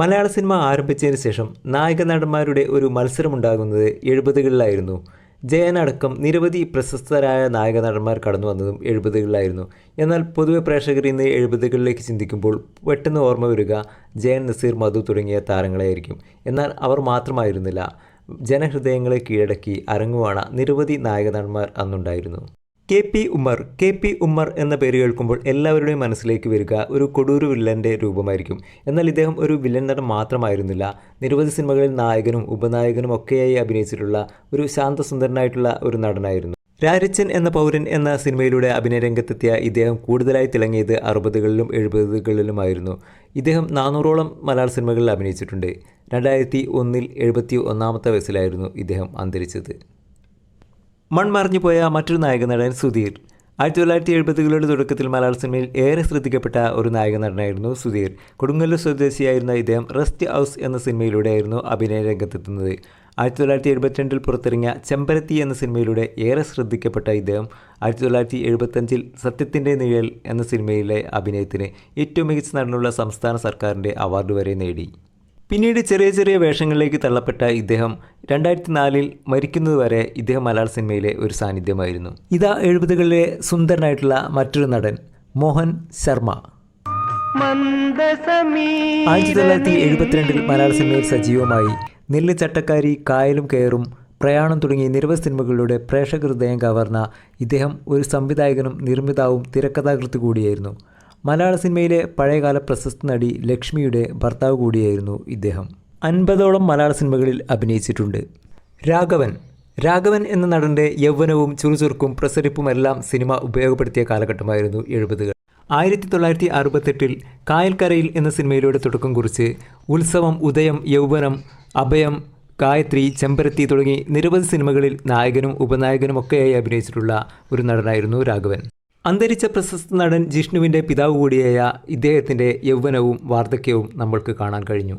മലയാള cinema ആരംഭിച്ചതിന് ശേഷം നായക നടന്മാരുടെ ഒരു മത്സരമുണ്ടാകുന്നത് എഴുപതുകളിലായിരുന്നു. ജയനടക്കം നിരവധി പ്രശസ്തരായ നായക നടന്മാർ കടന്നു വന്നതും എഴുപതുകളിലായിരുന്നു. എന്നാൽ പൊതുവെ പ്രേക്ഷകർ ഇന്ന് എഴുപതുകളിലേക്ക് ചിന്തിക്കുമ്പോൾ പെട്ടെന്ന് ഓർമ്മ വരിക ജയൻ നസീർ മധു തുടങ്ങിയ താരങ്ങളെയായിരിക്കും എന്നാൽ അവർ മാത്രമായിരുന്നില്ല. ജനഹൃദയങ്ങളെ കീഴടക്കി അരങ്ങുവാണ നിരവധി നായക നടന്മാർ അന്നുണ്ടായിരുന്നു. K P Ummer K P Ummer എന്ന പേര് കേൾക്കുമ്പോൾ എല്ലാവരുടെയും മനസ്സിലേക്ക് വരിക ഒരു കൊടൂരു വില്ലന്റെ രൂപമായിരിക്കും. എന്നാൽ ഇദ്ദേഹം ഒരു വില്ലൻ നടൻ മാത്രമായിരുന്നില്ല. നിരവധി സിനിമകളിൽ നായകനും ഉപനായകനും ഒക്കെയായി അഭിനയിച്ചിട്ടുള്ള ഒരു ശാന്തസുന്ദരനായിട്ടുള്ള ഒരു നടനായിരുന്നു. രാരച്ചൻ എന്ന പൗരൻ എന്ന സിനിമയിലൂടെ അഭിനയ രംഗത്തെത്തിയ ഇദ്ദേഹം കൂടുതലായി തിളങ്ങിയത് അറുപതുകളിലും എഴുപതുകളിലുമായിരുന്നു. ഇദ്ദേഹം നാനൂറോളം മലയാള സിനിമകളിൽ അഭിനയിച്ചിട്ടുണ്ട്. രണ്ടായിരത്തി ഒന്നിൽ എഴുപത്തി ഒന്നാമത്തെ വയസ്സിലായിരുന്നു ഇദ്ദേഹം അന്തരിച്ചത്. മൺമറഞ്ഞു പോയ മറ്റൊരു നായക നടൻ സുധീർ. ആയിരത്തി തൊള്ളായിരത്തി എഴുപതുകളുടെ തുടക്കത്തിൽ മലയാള സിനിമയിൽ ഏറെ ശ്രദ്ധിക്കപ്പെട്ട ഒരു നായക നടനായിരുന്നു സുധീർ. കൊടുങ്ങല്ലൂർ സ്വദേശിയായിരുന്ന ഇദ്ദേഹം റെസ്റ്റ് ഹൗസ് എന്ന സിനിമയിലൂടെയായിരുന്നു അഭിനയ രംഗത്തെത്തുന്നത്. ആയിരത്തി തൊള്ളായിരത്തി എഴുപത്തിരണ്ടിൽ പുറത്തിറങ്ങിയ ചെമ്പരത്തി എന്ന സിനിമയിലൂടെ ഏറെ ശ്രദ്ധിക്കപ്പെട്ട ഇദ്ദേഹം ആയിരത്തി തൊള്ളായിരത്തി എഴുപത്തഞ്ചിൽ സത്യത്തിന്റെ നിഴൽ എന്ന സിനിമയിലെ അഭിനയത്തിന് ഏറ്റവും മികച്ച നടനുള്ള സംസ്ഥാന സർക്കാരിന്റെ അവാർഡ് വരെ നേടി. പിന്നീട് ചെറിയ ചെറിയ വേഷങ്ങളിലേക്ക് തള്ളപ്പെട്ട ഇദ്ദേഹം രണ്ടായിരത്തി നാലിൽ മരിക്കുന്നതുവരെ ഇദ്ദേഹം മലയാള സിനിമയിലെ ഒരു സാന്നിധ്യമായിരുന്നു. ഇതാ എഴുപതുകളിലെ സുന്ദരനായിട്ടുള്ള മറ്റൊരു നടൻ മോഹൻ ശർമ്മ. ആയിരത്തി തൊള്ളായിരത്തി എഴുപത്തിരണ്ടിൽ മലയാള സിനിമയിൽ സജീവമായി. നെല്ല് ചട്ടക്കാരി കായലും കയറും പ്രയാണം തുടങ്ങിയ നിരവധി സിനിമകളിലൂടെ പ്രേക്ഷക ഹൃദയം കവർന്ന ഇദ്ദേഹം ഒരു സംവിധായകനും നിർമ്മിതാവും തിരക്കഥാകൃത്ത് കൂടിയായിരുന്നു. മലയാള സിനിമയിലെ പഴയകാല പ്രശസ്ത നടി ലക്ഷ്മിയുടെ ഭർത്താവ് കൂടിയായിരുന്നു ഇദ്ദേഹം. അൻപതോളം മലയാള സിനിമകളിൽ അഭിനയിച്ചിട്ടുണ്ട്. രാഘവൻ. രാഘവൻ എന്ന നടന്റെ യൗവനവും ചുറുചുറുക്കും പ്രസരിപ്പുമെല്ലാം സിനിമ ഉപയോഗപ്പെടുത്തിയ കാലഘട്ടമായിരുന്നു എഴുപതുകൾ. ആയിരത്തി തൊള്ളായിരത്തി അറുപത്തെട്ടിൽ കായൽക്കരയിൽ എന്ന സിനിമയിലൂടെ തുടക്കം കുറിച്ച് ഉത്സവം ഉദയം യൗവനം അഭയം ഗായത്രി ചെമ്പരത്തി തുടങ്ങി നിരവധി സിനിമകളിൽ നായകനും ഉപനായകനും ഒക്കെയായി അഭിനയിച്ചിട്ടുള്ള ഒരു നടനായിരുന്നു രാഘവൻ. അന്തരിച്ച പ്രശസ്ത നടൻ ജിഷ്ണുവിന്റെ പിതാവ് കൂടിയായ ഇദ്ദേഹത്തിന്റെ യൗവനവും വാർദ്ധക്യവും നമ്മൾക്ക് കാണാൻ കഴിഞ്ഞു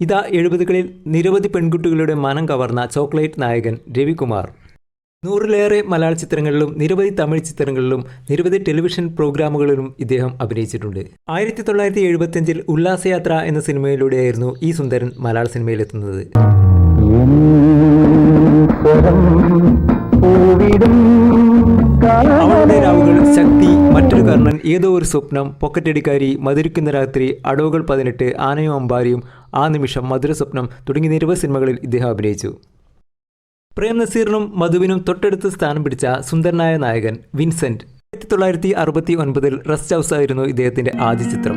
ഇതാ എഴുപതുകളിൽ നിരവധി പെൺകുട്ടികളുടെ മനം കവർന്ന ചോക്ലേറ്റ് നായകൻ രവികുമാർ നൂറിലേറെ മലയാള ചിത്രങ്ങളിലും നിരവധി തമിഴ് ചിത്രങ്ങളിലും നിരവധി ടെലിവിഷൻ പ്രോഗ്രാമുകളിലും ഇദ്ദേഹം അഭിനയിച്ചിട്ടുണ്ട് ആയിരത്തി തൊള്ളായിരത്തി എഴുപത്തിയഞ്ചിൽ ഉല്ലാസയാത്ര എന്ന സിനിമയിലൂടെയായിരുന്നു ഈ സുന്ദരൻ മലയാള സിനിമയിലെത്തുന്നത് അവളുടെ രാവുകൾ ശക്തി മറ്റൊരു കർണൻ ഏതോ ഒരു സ്വപ്നം പൊക്കറ്റടിക്കാരി മധുരിക്കുന്ന രാത്രി അടവുകൾ പതിനെട്ട് ആനയും അമ്പാരിയും ആ നിമിഷം മധുര സ്വപ്നം തുടങ്ങിയ നിരവധി സിനിമകളിൽ ഇദ്ദേഹം അഭിനയിച്ചു. പ്രേം നസീറിനും മധുവിനും തൊട്ടടുത്ത് സ്ഥാനം പിടിച്ച സുന്ദരനായ നായകൻ വിൻസെന്റ്. ആയിരത്തി തൊള്ളായിരത്തി അറുപത്തി ഒൻപതിൽ റസ്റ്റ് ഹൗസ് ആയിരുന്നു ഇദ്ദേഹത്തിന്റെ ആദ്യ ചിത്രം.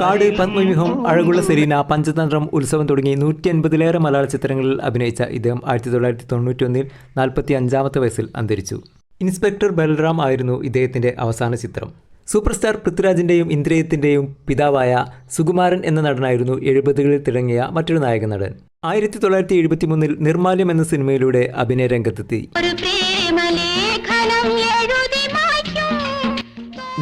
കാട് പത്മവ്യൂഹം അഴകുള്ള സെരീന പഞ്ചതന്ത്രം ഉത്സവം തുടങ്ങി നൂറ്റി അൻപതിലേറെ മലയാള ചിത്രങ്ങളിൽ അഭിനയിച്ച ഇദ്ദേഹം ആയിരത്തി തൊള്ളായിരത്തി തൊണ്ണൂറ്റി ഒന്നിൽ നാൽപ്പത്തി അഞ്ചാമത്തെ വയസ്സിൽ അന്തരിച്ചു. ഇൻസ്പെക്ടർ ബൽറാം ആയിരുന്നു ഇദ്ദേഹത്തിന്റെ അവസാന ചിത്രം. സൂപ്പർ സ്റ്റാർ പൃഥ്വിരാജിന്റെയും ഇന്ദ്രയത്തിന്റെയും പിതാവായ സുകുമാരൻ എന്ന നടനായിരുന്നു എഴുപതുകളിൽ തിളങ്ങിയ മറ്റൊരു നായക നടൻ. ആയിരത്തി തൊള്ളായിരത്തി എഴുപത്തി മൂന്നിൽ നിർമാല്യം എന്ന സിനിമയിലൂടെ അഭിനയ രംഗത്തെത്തി.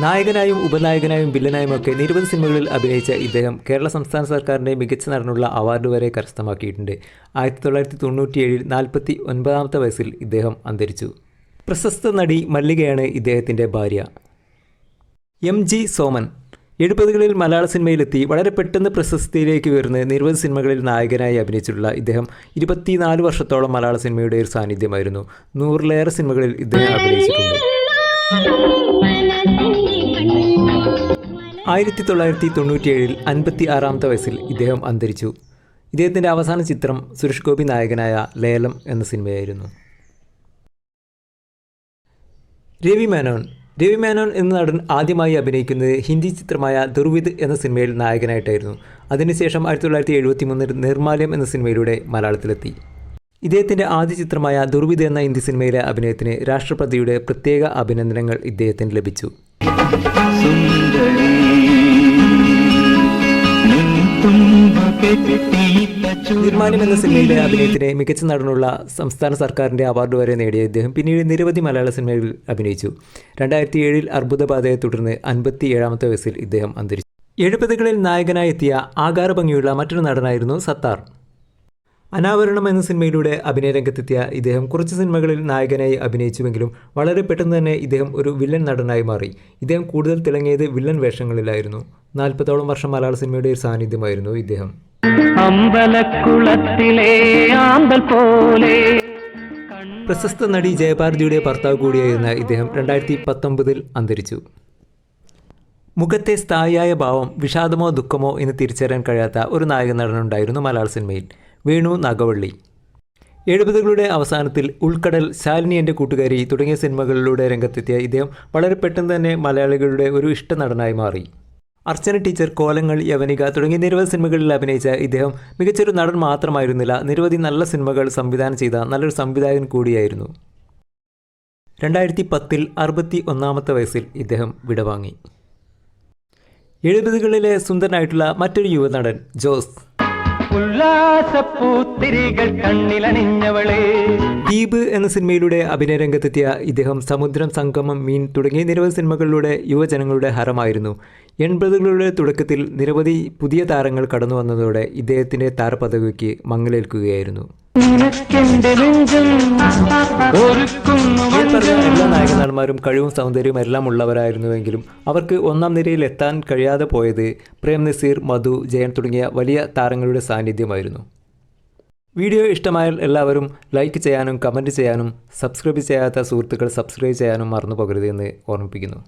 നായകനായും ഉപനായകനായും വില്ലനായും ഒക്കെ നിരവധി സിനിമകളിൽ അഭിനയിച്ച ഇദ്ദേഹം കേരള സംസ്ഥാന സർക്കാരിന്റെ മികച്ച നടനുള്ള അവാർഡ് വരെ കരസ്ഥമാക്കിയിട്ടുണ്ട്. ആയിരത്തി തൊള്ളായിരത്തി തൊണ്ണൂറ്റിയേഴിൽ നാൽപ്പത്തി ഒൻപതാമത്തെ വയസ്സിൽ ഇദ്ദേഹം അന്തരിച്ചു. പ്രശസ്ത നടി മല്ലികയാണ് ഇദ്ദേഹത്തിന്റെ ഭാര്യ. എം ജി സോമൻ എഴുപതുകളിൽ മലയാള സിനിമയിലെത്തി വളരെ പെട്ടെന്ന് പ്രശസ്തിയിലേക്ക് ഉയർന്ന് നിരവധി സിനിമകളിൽ നായകനായി അഭിനയിച്ചിട്ടുള്ള ഇദ്ദേഹം ഇരുപത്തിനാല് വർഷത്തോളം മലയാള സിനിമയുടെ ഒരു സാന്നിധ്യമായിരുന്നു. നൂറിലേറെ സിനിമകളിൽ ഇദ്ദേഹം അഭിനയിച്ചിട്ടുണ്ട്. ആയിരത്തി തൊള്ളായിരത്തി തൊണ്ണൂറ്റിയേഴിൽ അൻപത്തി ആറാമത്തെ വയസ്സിൽ ഇദ്ദേഹം അന്തരിച്ചു. ഇദ്ദേഹത്തിന്റെ അവസാന ചിത്രം സുരേഷ് ഗോപി നായകനായ ലേലം എന്ന സിനിമയായിരുന്നു. രവി മേനോൻ. രവി മേനോൻ എന്ന നടൻ ആദ്യമായി അഭിനയിക്കുന്നത് ഹിന്ദി ചിത്രമായ ദുർവിദ് എന്ന സിനിമയിൽ നായകനായിട്ടായിരുന്നു. അതിനുശേഷം ആയിരത്തി തൊള്ളായിരത്തി എഴുപത്തി മൂന്നിൽ നിർമാല്യം എന്ന സിനിമയിലൂടെ മലയാളത്തിലെത്തി. ഇദ്ദേഹത്തിന്റെ ആദ്യ ചിത്രമായ ദുർവിദ് എന്ന ഹിന്ദി സിനിമയിലെ അഭിനയത്തിന് രാഷ്ട്രപതിയുടെ പ്രത്യേക അഭിനന്ദനങ്ങൾ ഇദ്ദേഹത്തിന് ലഭിച്ചു. നിർമ്മാണം എന്ന സിനിമയിലെ അഭിനയത്തിന് മികച്ച നടനുള്ള സംസ്ഥാന സർക്കാരിന്റെ അവാർഡ് വരെ നേടിയ ഇദ്ദേഹം പിന്നീട് നിരവധി മലയാള സിനിമകളിൽ അഭിനയിച്ചു. രണ്ടായിരത്തി ഏഴിൽ അർബുദബാധയെ തുടർന്ന് അൻപത്തി ഏഴാമത്തെ വയസ്സിൽ ഇദ്ദേഹം അന്തരിച്ചു. എഴുപതുകളിൽ നായകനായി എത്തിയ ആകാരഭംഗിയുള്ള മറ്റൊരു നടനായിരുന്നു സത്താർ. അനാവരണം എന്ന സിനിമയിലൂടെ അഭിനയ രംഗത്തെത്തിയ ഇദ്ദേഹം കുറച്ച് സിനിമകളിൽ നായകനായി അഭിനയിച്ചുവെങ്കിലും വളരെ പെട്ടെന്ന് തന്നെ ഇദ്ദേഹം ഒരു വില്ലൻ നടനായി മാറി. ഇദ്ദേഹം കൂടുതൽ തിളങ്ങിയത് വില്ലൻ വേഷങ്ങളിലായിരുന്നു. നാൽപ്പത്തോളം വർഷം മലയാള സിനിമയുടെ ഒരു സാന്നിധ്യമായിരുന്നു ഇദ്ദേഹം. അമ്പലക്കുളത്തിലെ ആമ്പൽ പോലെ പ്രശസ്ത നടി ജയഭാരതിയുടെ ഭർത്താവ് കൂടിയായിരുന്ന ഇദ്ദേഹം രണ്ടായിരത്തി പത്തൊമ്പതിൽ അന്തരിച്ചു. മുഖത്തെ സ്ഥായിയായ ഭാവം വിഷാദമോ ദുഃഖമോ എന്ന് തിരിച്ചറിയാൻ കഴിയാത്ത ഒരു നായക നടനുണ്ടായിരുന്നു മലയാള സിനിമയിൽ. വേണു നാഗവള്ളി. എഴുപതുകളുടെ അവസാനത്തിൽ ഉൾക്കടൽ ശാലിനി എന്റെ കൂട്ടുകാരി തുടങ്ങിയ സിനിമകളിലൂടെ രംഗത്തെത്തിയ ഇദ്ദേഹം വളരെ പെട്ടെന്ന് തന്നെ മലയാളികളുടെ ഒരു ഇഷ്ട നടനായി മാറി. അർച്ചന ടീച്ചർ കോലങ്ങൾ യവനിക തുടങ്ങിയ നിരവധി സിനിമകളിൽ അഭിനയിച്ച ഇദ്ദേഹം മികച്ചൊരു നടൻ മാത്രമായിരുന്നില്ല നിരവധി നല്ല സിനിമകൾ സംവിധാനം ചെയ്ത നല്ലൊരു സംവിധായകൻ കൂടിയായിരുന്നു. രണ്ടായിരത്തി പത്തിൽ അറുപത്തി ഒന്നാമത്തെ വയസ്സിൽ ഇദ്ദേഹം വിടവാങ്ങി. എഴുപതുകളിലെ സുന്ദരനായിട്ടുള്ള മറ്റൊരു യുവനടൻ ജോസ്. ഉല്ലാസപ്പൂത്തിരികൾ ദീപ് എന്ന സിനിമയിലൂടെ അഭിനയ രംഗത്തെത്തിയ ഇദ്ദേഹം സമുദ്രം സംഗമം മീൻ തുടങ്ങിയ നിരവധി സിനിമകളിലൂടെ യുവജനങ്ങളുടെ ഹരമായിരുന്നു. എൺപതുകളുടെ തുടക്കത്തിൽ നിരവധി പുതിയ താരങ്ങൾ കടന്നു വന്നതോടെ ഇദ്ദേഹത്തിന്റെ താരപദവിക്ക് മങ്ങലേൽക്കുകയായിരുന്നു. നിനക്കെന്റെ നെഞ്ചം എല്ലാ കഴിവും സൗന്ദര്യവും എല്ലാം ഉള്ളവരായിരുന്നുവെങ്കിലും അവർക്ക് ഒന്നാം നിരയിൽ എത്താൻ കഴിയാതെ പോയത് പ്രേം നസീർ മധു ജയൻ തുടങ്ങിയ വലിയ താരങ്ങളുടെ സാന്നിധ്യമായിരുന്നു. വീഡിയോ ഇഷ്ടമായാൽ എല്ലാവരും ലൈക്ക് ചെയ്യാനും കമന്റ് ചെയ്യാനും സബ്സ്ക്രൈബ് ചെയ്യാത്ത സുഹൃത്തുക്കൾ സബ്സ്ക്രൈബ് ചെയ്യാനും മറന്നു പോകരുത് എന്ന് ഓർമ്മിപ്പിക്കുന്നു.